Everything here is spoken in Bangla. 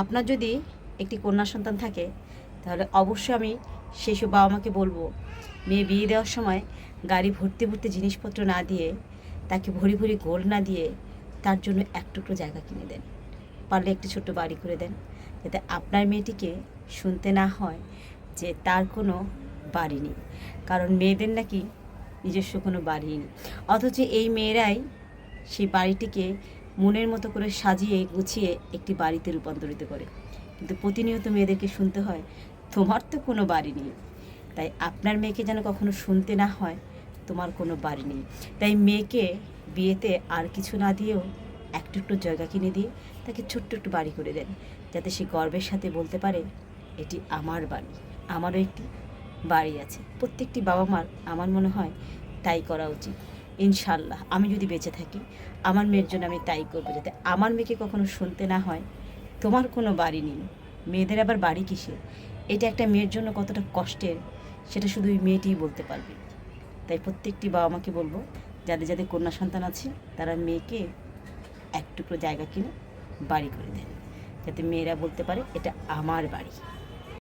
আপনার যদি একটি কন্যা সন্তান থাকে, তাহলে অবশ্যই আমি সেসব বাবা মাকে বলব, মেয়ে বিয়ে দেওয়ার সময় গাড়ি ভর্তি ভর্তি জিনিসপত্র না দিয়ে, তাকে ভরি ভরি গোল না দিয়ে তার জন্য এক টুকরো জায়গা কিনে দেন। পারলে একটি ছোট্ট বাড়ি করে দেন, যাতে আপনার মেয়েটিকে শুনতে না হয় যে তার কোনো বাড়ি নেই। কারণ মেয়েদের নাকি নিজস্ব কোনো বাড়ি নেই। অথচ এই মেয়েরাই সেই বাড়িটিকে মনের মতো করে সাজিয়ে গুছিয়ে একটি বাড়িতে রূপান্তরিত করে। কিন্তু প্রতিনিয়ত মেয়েদেরকে শুনতে হয়, তোমার তো কোনো বাড়ি নেই। তাই আপনার মেয়েকে যেন কখনো শুনতে না হয়, তোমার কোনো বাড়ি নেই। তাই মেয়েকে বিয়েতে আর কিছু না দিয়েও একটু একটু জায়গা কিনে দিয়ে তাকে ছোট্ট একটু বাড়ি করে দেন, যাতে সে গর্বের সাথে বলতে পারে, এটি আমার বাড়ি, আমারও একটি বাড়ি আছে। প্রত্যেকটি বাবা মার আমার মনে হয় তাই করা উচিত। ইনশাল্লাহ, আমি যদি বেঁচে থাকি, আমার মেয়ের জন্য আমি তাই করব যাতে আমার মেয়েকে কখনো শুনতে না হয়। তোমার কোনো বাড়ি নেই। মেয়েদের আবার বাড়ি কিসে এটা একটা মেয়ের জন্য কতটা কষ্টের, সেটা শুধু ওই মেয়েটিই বলতে পারবে। তাই প্রত্যেকটি বাবা মাকে বলব, যাদের যাদের কন্যা সন্তান আছে, তারা মেয়েকে এক টুকরো জায়গা কিনে বাড়ি করে দেন। যাতে মেয়েরা বলতে পারে, এটা আমার বাড়ি।